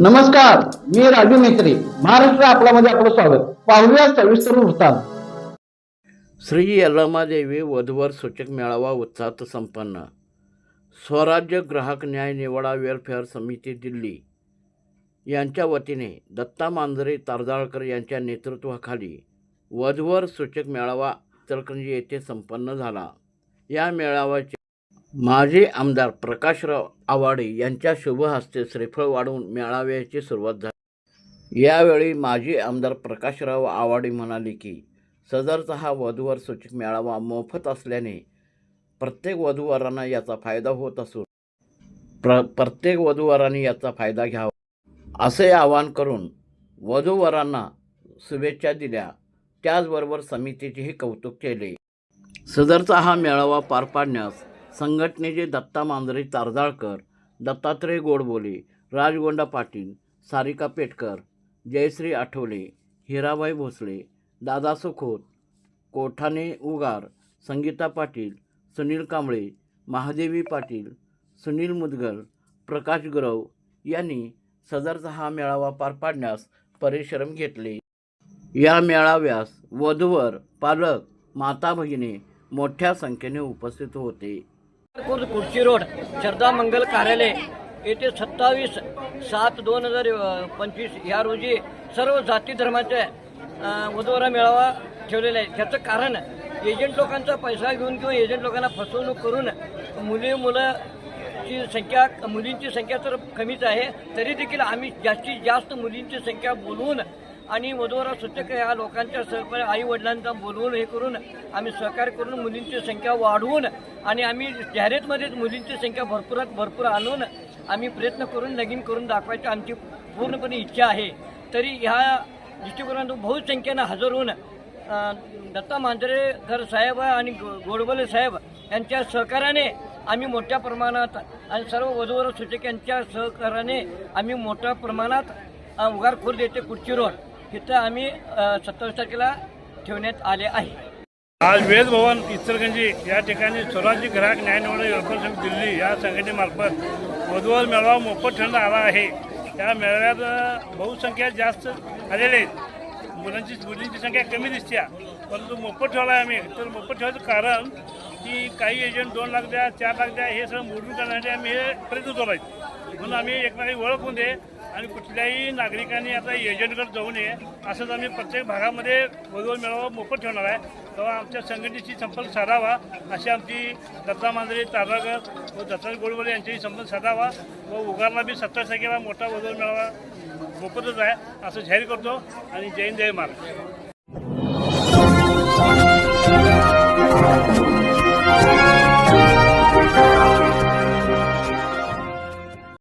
नमस्कार मी राजू मेत्री महाराष्ट्र आपल्यामध्ये आपलं स्वागत. पाहूया सविस्तर वृत्तांत. श्री यल्लमादेवी वधवर सूचक मेळावा उत्साहात संपन्न. स्वराज्य ग्राहक न्याय निवाडा वेलफेअर समिती दिल्ली. यांच्या वतीने दत्ता मांजरे तारदाळकर यांच्या नेतृत्वाखाली वधवर सूचक मेळावा इचलकरंजी येथे संपन्न झाला. या मेळाव्याचे माजी आमदार प्रकाशराव आवाडे यांच्या शुभहस्ते श्रीफळ वाढवून मेळाव्याची सुरुवात झाली. यावेळी माजी आमदार प्रकाशराव आवाडे म्हणाले की सदरचा हा वधूवर सूचक मेळावा मोफत असल्याने प्रत्येक वधूवरांना याचा फायदा होत असून प्र प्रत्येक वधूवरांनी याचा फायदा घ्यावा. असे आवाहन करून वधूवरांना शुभेच्छा दिल्या. त्याचबरोबर समितीचेही कौतुक केले. सदरचा हा मेळावा पार पाडण्यास संघटनेचे दत्ता मांजरे तारदाळकर दत्तात्रय गोडबोले राजगोंडा पाटील सारिका पेटकर जयश्री आठवले हिराबाई भोसले दादा सुखोत कोठाने उगार संगीता पाटील सुनील कांबळे महादेवी पाटील सुनील मुदगल प्रकाश गुरव यांनी सदरचा हा मेळावा पार पाडण्यास परिश्रम घेतले. या मेळाव्यास वधूवर पालक माता भगिनी मोठ्या संख्येने उपस्थित होते. खुर्द रोड श्रद्धा मंगल कार्यालय. येथे सत्तावीस सात दोन हजार पंचवीस या रोजी सर्व जाती धर्माचे अ, मेळावा ठेवलेला आहे. त्याचं कारण एजंट लोकांचा पैसा घेऊन किंवा एजंट लोकांना फसवणूक करून मुली मुलाची संख्या मुलींची संख्या तर कमीच आहे. तरी देखील आम्ही जास्तीत जास्त मुलींची संख्या बोलवून आणि वधूवरा सूचक ह्या लोकांच्या सहकार्य आई वडिलांचा बोलवून हे करून आम्ही सहकार्य करून मुलींची संख्या वाढवून आणि आम्ही जाहिरातमध्येच मुलींची संख्या भरपुरात भरपूर आणून आम्ही प्रयत्न करून लगीन करून दाखवायची आमची पूर्णपणे इच्छा आहे. तरी ह्या दृष्टिकोनातून बहुसंख्येनं हजर होऊन दत्ता मांजरेकर साहेब आणि गोडबोले साहेब यांच्या सहकार्याने आम्ही मोठ्या प्रमाणात आणि सर्व वधूवर सूचक यांच्या सहकार्याने आम्ही मोठ्या प्रमाणात अ, उगार खुर्द येथे कुर्ची रोड इथं आम्ही सत्तावीस तारखेला ठेवण्यात आले आहे. आज वेद भवन इचलगंजी या ठिकाणी स्वराज्य ग्राहक न्याय व्यापार समिती दिल्ली या संघटनेमार्फत वधूवर मेळावा मोफत ठेवण्यात आला आहे. या मेळाव्यात बहुसंख्या जास्त आलेले आहेत. मुलांची मुलींची संख्या कमी दिसते परंतु मोफत ठेवला आहे आम्ही. तर मोफत ठेवायचं कारण की काही एजंट दोन लाख द्या चार लाख द्या हे सगळं मोडून करण्यासाठी आम्ही हे प्रयत्न चालू आहेत. म्हणून आम्ही एकमेकांनी ओळखून दे. आणि कुठल्याही नागरिकांनी आता एजंटकडे जाऊ नये असंच आम्ही प्रत्येक भागामध्ये वधवर मेळावा मोफत ठेवणार आहे. तेव्हा आमच्या संघटनेशी संपर्क साधावा अशी आमची दत्ता मांजरे तारागर व दत्ता गोडबोले यांच्याशी संपर्क साधावा व उगारला बी सत्तर तारखेला मोठा वधवर मेळावा मोफतच आहे असं जाहीर करतो आणि जय जय महाराज